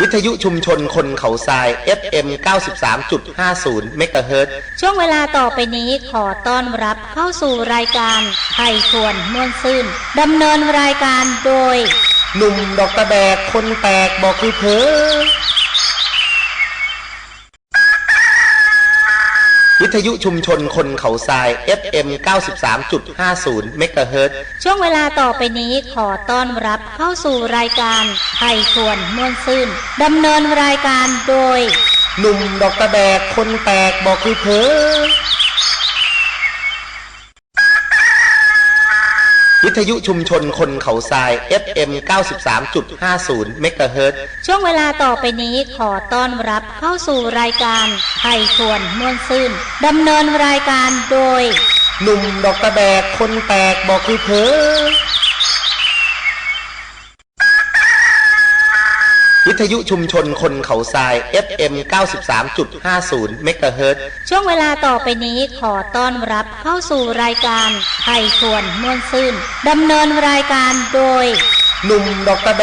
วิทยุชุมชนคนเขาทราย FM 93.50 เมกะเฮิรตซ์ช่วงเวลาต่อไปนี้ขอต้อนรับเข้าสู่รายการไทยชวนม่วนซื่นดำเนินรายการโดย หนุ่มดอกตะแบกคนแตกบอกคือเพอ วิทยุชุมชนคนเขาทราย FM 93.50เมกะเฮิรตซ์ช่วงเวลาต่อไปนี้ขอต้อนรับเข้าสู่รายการไทยชวนม่วนซื่นดำเนินรายการโดย หนุ่มดอกตะแบกคนแตกบอกคือเพอ วิทยุชุมชนคนเขาทราย FM 93.50เมกะเฮิรตซ์ช่วงเวลาต่อไปนี้ขอต้อนรับเข้าสู่รายการไทยชวนม่วนซื่นดำเนินรายการโดย หนุ่มดอกตะแบกคนแตกบอกคือเพอ วิทยุชุมชนคนเขาทราย FM 93.50เมกะเฮิรตซ์ช่วงเวลาต่อไปนี้ขอต้อนรับเข้าสู่รายการไทยชวนม่วนซื่นดำเนินรายการโดย หนุ่มดอกตะแบก